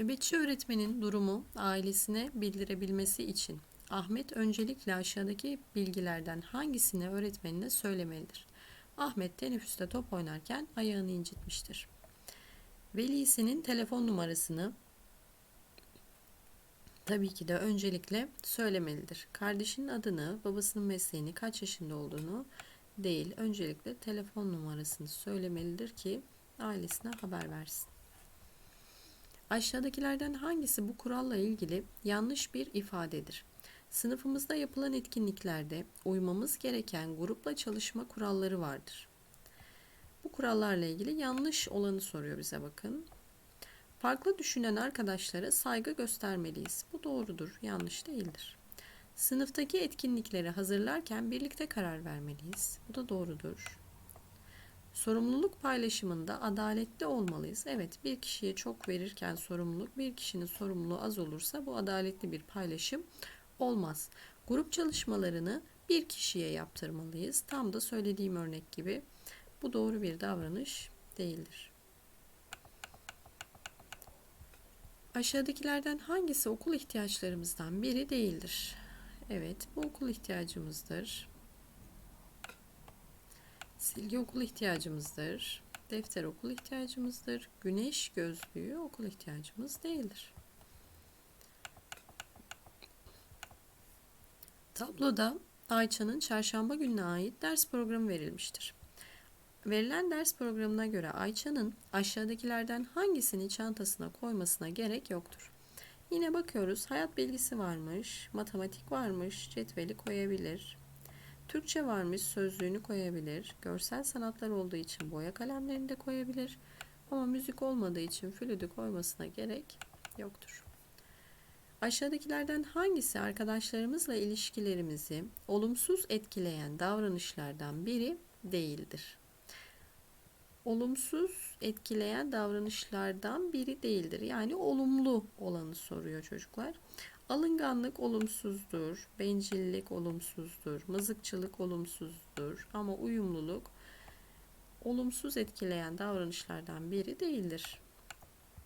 Nöbetçi öğretmenin durumu ailesine bildirebilmesi için Ahmet öncelikle aşağıdaki bilgilerden hangisini öğretmenine söylemelidir? Ahmet teneffüste top oynarken ayağını incitmiştir. Velisinin telefon numarasını tabii ki de öncelikle söylemelidir. Kardeşinin adını, babasının mesleğini, kaç yaşında olduğunu değil, öncelikle telefon numarasını söylemelidir ki ailesine haber versin. Aşağıdakilerden hangisi bu kuralla ilgili yanlış bir ifadedir? Sınıfımızda yapılan etkinliklerde uymamız gereken grupla çalışma kuralları vardır. Bu kurallarla ilgili yanlış olanı soruyor bize bakın. Farklı düşünen arkadaşlara saygı göstermeliyiz. Bu doğrudur, yanlış değildir. Sınıftaki etkinlikleri hazırlarken birlikte karar vermeliyiz. Bu da doğrudur. Sorumluluk paylaşımında adaletli olmalıyız. Evet, bir kişiye çok verirken sorumluluk, bir kişinin sorumluluğu az olursa bu adaletli bir paylaşım olmaz. Grup çalışmalarını bir kişiye yaptırmalıyız. Tam da söylediğim örnek gibi bu doğru bir davranış değildir. Aşağıdakilerden hangisi okul ihtiyaçlarımızdan biri değildir? Evet, bu okul ihtiyacımızdır. Silgi okul ihtiyacımızdır. Defter okul ihtiyacımızdır. Güneş gözlüğü okul ihtiyacımız değildir. Tabloda Ayça'nın çarşamba gününe ait ders programı verilmiştir. Verilen ders programına göre Ayça'nın aşağıdakilerden hangisini çantasına koymasına gerek yoktur. Yine bakıyoruz. Hayat bilgisi varmış, matematik varmış, cetveli koyabilir. Türkçe varmış, sözlüğünü koyabilir. Görsel sanatlar olduğu için boya kalemlerini de koyabilir. Ama müzik olmadığı için flütü koymasına gerek yoktur. Aşağıdakilerden hangisi arkadaşlarımızla ilişkilerimizi olumsuz etkileyen davranışlardan biri değildir? Olumsuz etkileyen davranışlardan biri değildir. Yani olumlu olanı soruyor çocuklar. Alınganlık olumsuzdur, bencillik olumsuzdur, mızıkçılık olumsuzdur ama uyumluluk olumsuz etkileyen davranışlardan biri değildir.